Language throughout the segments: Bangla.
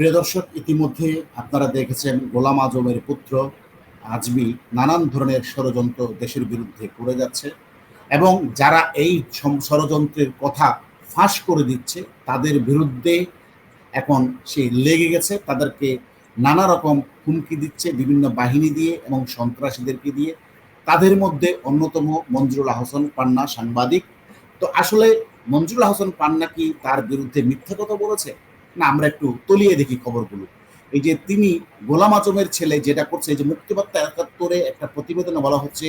প্রিয় দর্শক, ইতিমধ্যে আপনারা দেখেছেন গোলাম আজমের পুত্র আজমি নানান ধরনের ষড়যন্ত্র দেশের বিরুদ্ধে করে যাচ্ছে এবং যারা এই ষড়যন্ত্রের কথা ফাঁস করে দিচ্ছে, তাদের বিরুদ্ধে এখন সে লেগে গেছে, তাদেরকে নানা রকম হুমকি দিচ্ছে, বিভিন্ন বাহিনী দিয়ে এবং সন্ত্রাসীদেরকে দিয়ে। তাদের মধ্যে অন্যতম মঞ্জুরুল হাসান পান্না সাংবাদিক। তো আসলে মঞ্জুরুল হাসান পান্না কি তার বিরুদ্ধে মিথ্যা কথা বলেছে? না, আমরা একটু তলিয়ে দেখি খবরগুলো। এই যে তিনি গোলাম আজমের ছেলে যেটা করছে যে মুক্তিবার্তা একাত্তরে একটা প্রতিবেদনে বলা হচ্ছে,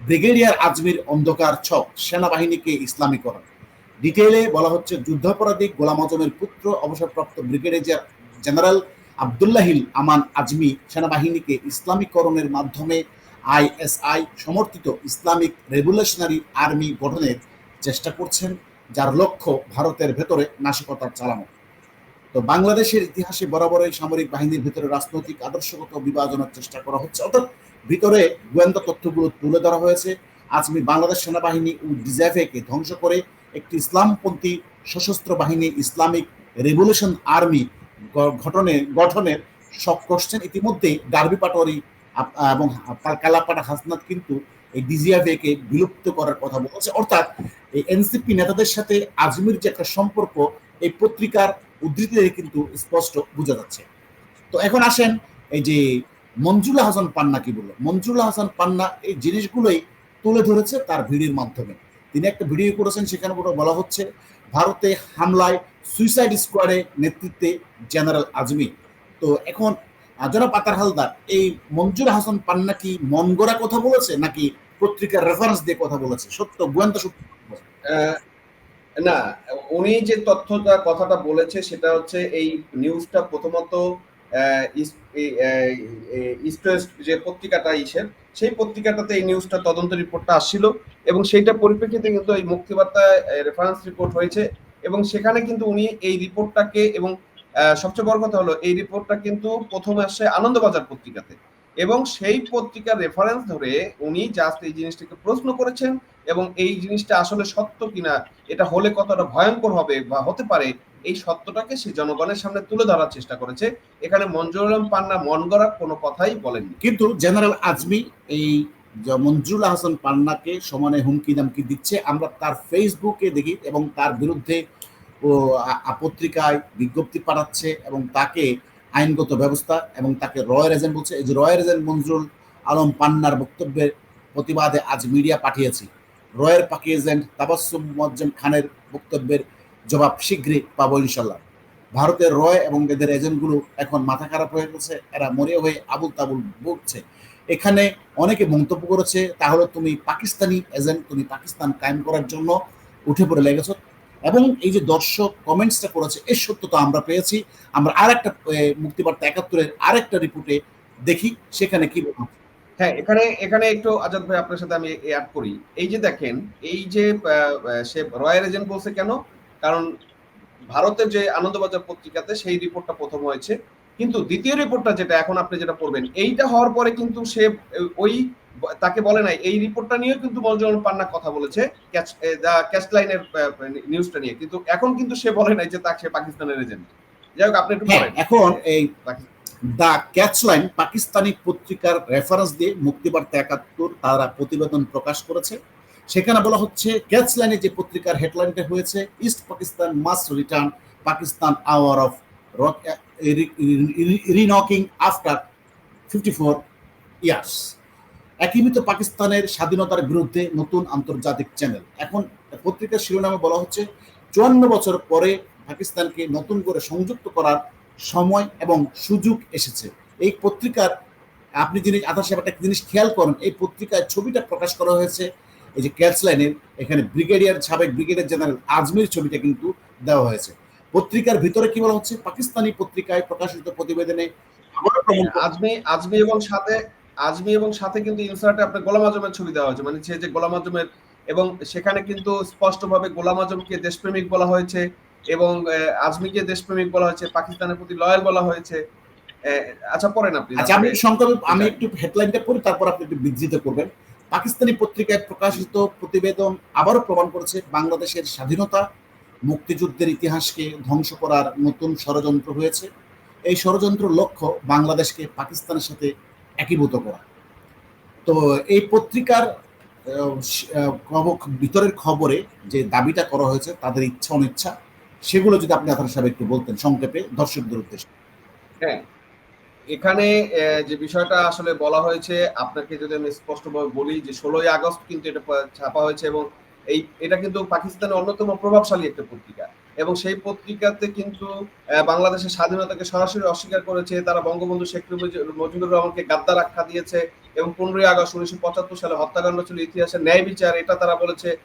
ব্রিগেডিয়ার আজমির অন্ধকার ছক, সেনাবাহিনীকে ইসলামীকরণ। ডিটেইলে বলা হচ্ছে, যুদ্ধাপরাধী গোলাম আজমের পুত্র, অবসরপ্রাপ্ত ব্রিগেডিয়ার জেনারেল আবদুল্লাহিল আমান আজমি সেনাবাহিনীকে ইসলামীকরণের মাধ্যমে আইএসআই সমর্থিত ইসলামিক রেভলিউশনারি আর্মি গঠনের চেষ্টা করছেন, যার লক্ষ্য ভারতের ভেতরে নাশকতা চালানো। তো বাংলাদেশের ইতিহাসে বরাবরই সামরিক বাহিনীর ভিতরে রাজনৈতিক আদর্শগত বিভাজনের চেষ্টা করা হচ্ছে। অর্থাৎ ভিতরে গোয়েন্দা তথ্যগুলো তুলে ধরা হয়েছে। আজমি বাংলাদেশ সেনাবাহিনী ও ডিজাইফেকে ধ্বংস করে একটি ইসলামপন্থী সশস্ত্র বাহিনী ইসলামিক রেভলিউশন আর্মি ঘটনে গঠনের শখ করছেন। ইতিমধ্যেই ডার্বি পাটোয়ারি এবং কালাপাটা হাসনাত কিন্তু এই ডিজিএফএ বিলুপ্ত করার কথা বলছে। অর্থাৎ এই এনসিপি নেতাদের সাথে আজমির যে একটা সম্পর্ক, এই পত্রিকার উদ্ধৃতি থেকে কিন্তু স্পষ্ট বোঝা যাচ্ছে। তো এখন আসেন এই যে মঞ্জুলা হাসান পান্না কি বলল? মঞ্জুলা হাসান পান্না এই জিনিসগুলোই তুলে ধরেছে তার ভিডিওর মাধ্যমে। তিনি একটা ভিডিও করেছেন সেখানে বলা হচ্ছে ভারতে হামলায় সুইসাইড স্কোয়াডে নেতৃত্বে জেনারেল আজমি। তো এখন জনাব পাতার হালদার এই মঞ্জুর হাসান পান্না কি মন কথা বলেছে নাকি পত্রিকার রেফারেন্স দিয়ে কথা বলেছে? সত্য গোয়েন্দা আহ, না, উনি যে তথ্যটা, কথাটা বলেছে সেটা হচ্ছে এই নিউজটা প্রথমত যে পত্রিকাটা ইসের, সেই পত্রিকাটাতে এই নিউজটা তদন্ত রিপোর্টটা আসছিল এবং সেইটা পরিপ্রেক্ষিতে কিন্তু এই মুক্তিবার্তায় রেফারেন্স রিপোর্ট হয়েছে এবং সেখানে কিন্তু উনি এই রিপোর্টটাকে এবং সবচেয়ে বড় কথা হলো এই রিপোর্টটা কিন্তু প্রথমে আসে আনন্দবাজার পত্রিকাতে এবং সেই পত্রিকার রেফারেন্স ধরে উনি জাস্ট এই জিনিসটাকে প্রশ্ন করেছেন এবং এই জিনিসটা আসলে সত্য কিনা, এটা হলে কতটা ভয়ঙ্কর হবে বা হতে পারে, এই সত্যটাকে সে জনগণের সামনে তুলে ধরার চেষ্টা করেছে। এখানে মঞ্জুর আলম পান্না মন কোনো কথাই বলেননি। কিন্তু জেনারেল আজমি এই যে মঞ্জুরুল হাসান পান্নাকে সমানে হুমকি দামকি দিচ্ছে, আমরা তার ফেসবুকে দেখি এবং তার বিরুদ্ধে পত্রিকায় বিজ্ঞপ্তি পাঠাচ্ছে এবং তাকে আইনগত ব্যবস্থা এবং তাকে রয়্যাল এজেন্ট বলছে। এই যে রয়্যাল এজেন্ট মঞ্জুরুল আলম পান্নার বক্তব্যের প্রতিবাদে আজ মিডিয়া পাঠিয়েছি। রয়ের পাকি এজেন্ট তাবাসুম মজ্জম খানের বক্তব্যের জবাব শীঘ্রই পাবো ইনশাল্লাহ ভারতের রয় এবং এদের এজেন্টগুলো এখন মাথা খারাপ হয়ে গেছে এরা মরে হয়ে আবুল তাবুল বকছে এখানে অনেকে মন্তব্য করেছে তাহলে তুমি পাকিস্তানি এজেন্ট তুমি পাকিস্তান কায়েম করার জন্য উঠে পড়ে লেগেছ। এবং এই যে দর্শক কমেন্টসটা করেছে এর সত্যতা আমরা পেয়েছি। আমরা আরেকটা এ, মুক্তিবার্তা একাত্তরের আরেকটা রিপোর্টে দেখি সেখানে কি বলা। হ্যাঁ এখানে এখানে একটু আজাদ ভাই আপনার সাথে আমি অ্যাড করি। এই যে দেখেন এই যে সে রয়্যাল এজেন্ট বলছে কেন? কারণ ভারতের যে আনন্দবাজার পত্রিকাতে সেই রিপোর্টটা প্রথম হয়েছে। কিন্তু দ্বিতীয় রিপোর্টটা যেটা এখন আপনি যেটা পড়বেন এইটা হওয়ার পরে কিন্তু সে ওই তাকে বলে নাই এই রিপোর্টটা নিয়েও কিন্তু মঞ্জুর পান্না কথা বলেছে ক্যাচ ক্যাচ লাইনের নিউজটা নিয়ে। কিন্তু এখন কিন্তু সে বলে নাই যে তাকে সে পাকিস্তানের এজেন্ট। যাই হোক আপনি একটু হ্যাঁ এখন এই দ্য ক্যাচলাইন পাকিস্তানি পত্রিকার রেফারেন্স দিয়ে মুক্তিবার্তা একাত্তর তারা প্রতিবেদন প্রকাশ করেছে। সেখানে বলা হচ্ছে ক্যাচলাইনে যে পত্রিকার হেডলাইনটা হয়েছে east Pakistan must return Pakistan hour of reckoning after fifty four years একীভূত পাকিস্তানের স্বাধীনতার বিরুদ্ধে নতুন আন্তর্জাতিক চ্যানেল এখন পত্রিকার শিরোনামে বলা হচ্ছে, চুয়ান্ন বছর পরে পাকিস্তানকে নতুন করে সংযুক্ত করার সময় এবং সুযোগ এসেছে। এই পত্রিকার আপনি জিনিস আধার সাহেব একটা জিনিস খেয়াল করেন এই পত্রিকায় ছবিটা প্রকাশ করা হয়েছে। এই যে ক্যাচ লাইনের এখানে ব্রিগেডিয়ার সাবেক ব্রিগেডিয়ার জেনারেল আজমির ছবিটা কিন্তু দেওয়া হয়েছে। পত্রিকার ভিতরে কি বলা হচ্ছে? পাকিস্তানি পত্রিকায় প্রকাশিত প্রতিবেদনে আজমি আজমি এবং সাথে আজমি এবং সাথে কিন্তু ইনসার্টে আপনার গোলাম আজমের ছবি দেওয়া হয়েছে। মানে সে যে গোলাম আজমের এবং সেখানে কিন্তু স্পষ্টভাবে গোলাম আজমকে দেশপ্রেমিক বলা হয়েছে। এবং আজমিকে দেশপ্রেমিক বলা হয়েছে পাকিস্তানের প্রতি লয়াল বলা হয়েছে আচ্ছা পড়েন আপনি আচ্ছা আমি সংক্ষেপে আমি একটু হেডলাইনটা পড়ি তারপর আপনি একটু বিধৃত করবেন পাকিস্তানি পত্রিকায় প্রকাশিত প্রতিবেদন আবারও প্রমাণ করেছে বাংলাদেশের স্বাধীনতা মুক্তিযুদ্ধের ইতিহাসকে ধ্বংস করার নতুন ষড়যন্ত্র হয়েছে। এই ষড়যন্ত্র লক্ষ্য বাংলাদেশকে পাকিস্তানের সাথে একীভূত করা। তো এই পত্রিকার ভিতরের খবরে যে দাবিটা করা হয়েছে তাদের ইচ্ছা অনিচ্ছা সেগুলো যদি আপনি আপনার সাহেব একটু বলতেন সংক্ষেপে, দর্শকদের উদ্দেশ্যে। হ্যাঁ এখানে যে বিষয়টা আসলে বলা হয়েছে, আপনাকে যদি আমি স্পষ্টভাবে বলি যে ষোলোই আগস্ট কিন্তু এটা ছাপা হয়েছে এবং এই, এটা কিন্তু পাকিস্তানের অন্যতম প্রভাবশালী একটা পত্রিকা এবং সেই পত্রিকাতে কিন্তু বাংলাদেশের স্বাধীনতাকে সরাসরি অস্বীকার করেছে, তারা বঙ্গবন্ধু শেখ মুজিবুর- রহমানকে গাদ্দার আখ্যা দিয়েছে এবং পনেরোই আগস্ট উনিশশো পঁচাত্তর সালে হত্যাকাণ্ড ছিল ইতিহাসের ন্যায় বিচার, এটা তারা বলেছে।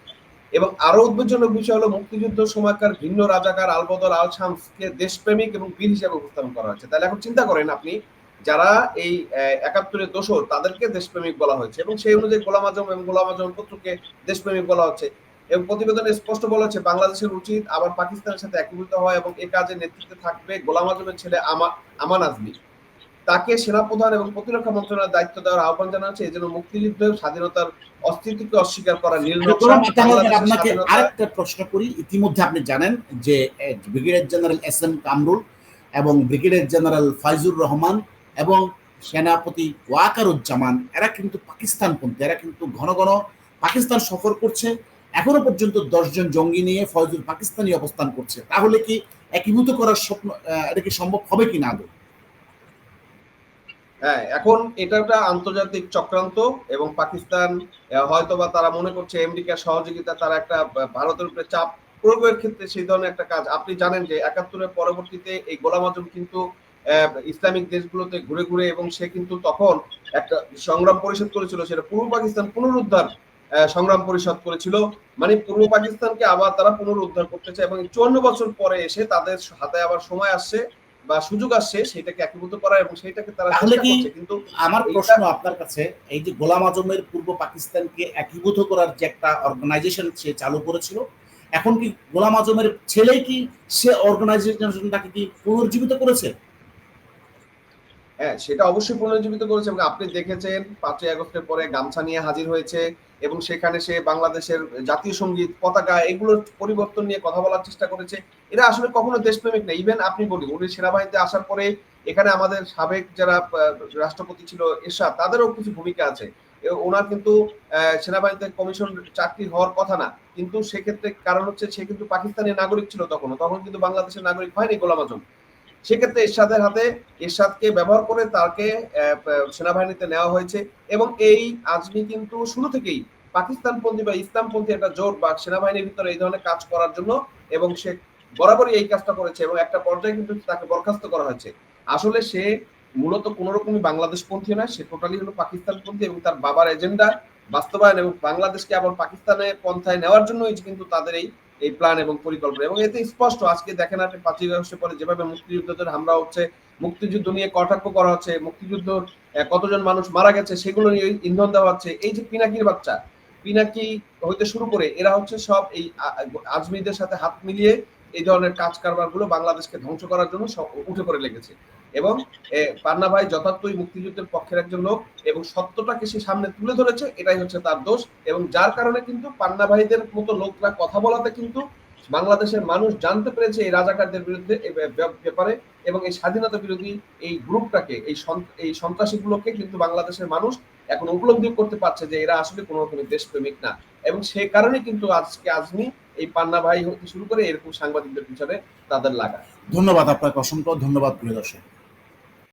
এবং আরও উদ্বেগজনক বিষয় হলো মুক্তিযুদ্ধ সময়কার ভিন্ন রাজাকার আলবদর আল শামসকে দেশপ্রেমিক এবং বীর হিসেবে উপস্থাপন করা হয়েছে। তাহলে এখন চিন্তা করেন আপনি, যারা এই একাত্তরের দোষর, তাদেরকে দেশপ্রেমিক বলা হয়েছে এবং সেই অনুযায়ী গোলাম আজম এবং গোলাম আজম পুত্রকে দেশপ্রেমিক বলা হচ্ছে এবং প্রতিবেদনে স্পষ্ট বলা হচ্ছে বাংলাদেশের উচিত আবার পাকিস্তানের সাথে একীভূত হওয়া এবং এ কাজে নেতৃত্বে থাকবে গোলাম আজমের ছেলে আমা, আমান আজমি। তাকে সেনাপ্রধান এবং প্রতিরক্ষা মন্ত্রণালয়ের দায়িত্ব দেওয়ার আহ্বান জানা হচ্ছে এই জন্য মুক্তিযুদ্ধের স্বাধীনতার অস্তিত্বকে অস্বীকার করা রহমান, আপনাকে আরেকটা প্রশ্ন করি। ইতিমধ্যে আপনি জানেন যে brigadier general S M Kamrul এবং ব্রিগেডিয়ার জেনারেল ফাইজুর রহমান এবং সেনাপতি ওয়াকারুজ্জামান এরা কিন্তু পাকিস্তানপন্থী এরা কিন্তু ঘন ঘন পাকিস্তান সফর করছে। এখনও পর্যন্ত দশজন জঙ্গি নিয়ে ফয়জুল পাকিস্তানি অবস্থান করছে। তাহলে কি একীভূত করার স্বপ্ন এটা কি সম্ভব হবে কি না আদৌ? হ্যাঁ এখন এটা একটা আন্তর্জাতিক চক্রান্ত এবং পাকিস্তান হয়তোবা তারা মনে করছে আমেরিকার সহযোগিতা তারা একটা ভারতের উপরে চাপ প্রয়োগের ক্ষেত্রে সেই ধরনের একটা কাজ। আপনি জানেন যে একাত্তরের পরবর্তীতে এই গোলাম আজম কিন্তু ইসলামিক দেশগুলোতে ঘুরে ঘুরে এবং সে কিন্তু তখন একটা সংগ্রাম পরিষদ করেছিল, সেটা পূর্ব পাকিস্তান পুনরুদ্ধার সংগ্রাম পরিষদ করেছিল। মানে পূর্ব পাকিস্তানকে আবার তারা পুনরুদ্ধার করতেছে এবং চুয়ান্ন বছর পরে এসে তাদের হাতে আবার সময় আসছে। বা সুযোগ আসছে সেটাকে একীভূত করা এবং সেটাকে তারা তাহলে কি- কিন্তু আমার প্রশ্ন আপনার কাছে এই যে গোলাম আজমের পূর্ব পাকিস্তানকে একীভূত করার যে একটা অর্গানাইজেশন সে চালু করেছিল এখন কি গোলাম আজমের ছেলে কি সে অর্গানাইজেশনটাকে কি পুনর্জীবিত করেছে? হ্যাঁ সেটা অবশ্যই পুনর্জীবিত করেছে এবং আপনি দেখেছেন পাঁচই আগস্টের পরে গামছা নিয়ে হাজির হয়েছে এবং সেখানে সে বাংলাদেশের জাতীয় সংগীত, পতাকা এগুলোর পরিবর্তন নিয়ে কথা বলার চেষ্টা করেছে। এরা আসলে কখনো দেশপ্রেমিক না। ইভেন আপনি বলি উনি সেনাবাহিনীতে আসার পরে এখানে আমাদের সাবেক যারা রাষ্ট্রপতি ছিল এরশাদ, তাদেরও কিছু ভূমিকা আছে। ওনার কিন্তু সেনাবাহিনীতে কমিশন চাকরি হওয়ার কথা না। কিন্তু সেক্ষেত্রে কারণ হচ্ছে সে কিন্তু পাকিস্তানের নাগরিক ছিল তখন তখন কিন্তু বাংলাদেশের নাগরিক হয়নি গোলাম আজম। সেক্ষেত্রে এরশাদের হাতে, এরশাদকে ব্যবহার করে তাকে সেনাবাহিনীতে নেওয়া হয়েছে এবং এই আজমি কিন্তু শুরু থেকেই পাকিস্তানপন্থী বা ইসলামপন্থী একটা জোট বা সেনাবাহিনীর ভিতরে এই ধরনের কাজ করার জন্য এবং সে বরাবরই এই কাজটা করেছে এবং একটা পর্যায়ে কিন্তু তাকে বরখাস্ত করা হয়েছে। আসলে সে মূলত কোন রকমই বাংলাদেশপন্থী নয়, সে টোটালি হলো পাকিস্তানপন্থী এবং তার বাবার এজেন্ডা। বাস্তবায়ন এবং বাংলাদেশকে আবার পাকিস্তানের পন্থায় নেওয়ার জন্যই কিন্তু তাদের এই এই প্ল্যান এবং পরিকল্পনা। এবং এতে স্পষ্ট, আজকে দেখেন আপনি পাঁচই আগস্টের পরে যেভাবে মুক্তিযুদ্ধদের হামলা হচ্ছে, মুক্তিযুদ্ধ নিয়ে কটাক্ষ করা হচ্ছে, মুক্তিযুদ্ধ কতজন মানুষ মারা গেছে সেগুলো নিয়ে ইন্ধন দেওয়া হচ্ছে। এই যে পিনাকির বাচ্চা, পিনাকি হইতে শুরু করে এরা হচ্ছে সব এই আজমিদের সাথে হাত মিলিয়ে এই ধরনের কাজ কারবারগুলো বাংলাদেশকে ধ্বংস করার জন্য উঠে পড়ে লেগেছে। এবং পান্না ভাই যথার্থই মুক্তিযুদ্ধের পক্ষের একজন লোক এবং সত্যটাকে সে সামনে তুলে ধরেছে, এটাই হচ্ছে তার দোষ। এবং যার কারণে কিন্তু পান্না ভাইদের মতো লোকরা কথা বলাতে কিন্তু বাংলাদেশের মানুষ জানতে পেরেছে এই রাজাকারদের বিরুদ্ধে ব্যাপারে এবং এই স্বাধীনতা বিরোধী এই গ্রুপটাকে, এই এই সন্ত্রাসীগুলোকে কিন্তু বাংলাদেশের মানুষ এখন উপলব্ধি করতে পারছে যে এরা আসলে কোনো রকমের দেশপ্রেমিক না। এবং সে কারণে কিন্তু আজকে আজমি এই পান্না ভাই হতে শুরু করে এরকম সাংবাদিকদের পিছনে তাদের লাগা। ধন্যবাদ আপনাকে অসংখ্য ধন্যবাদ প্রিয় দর্শক।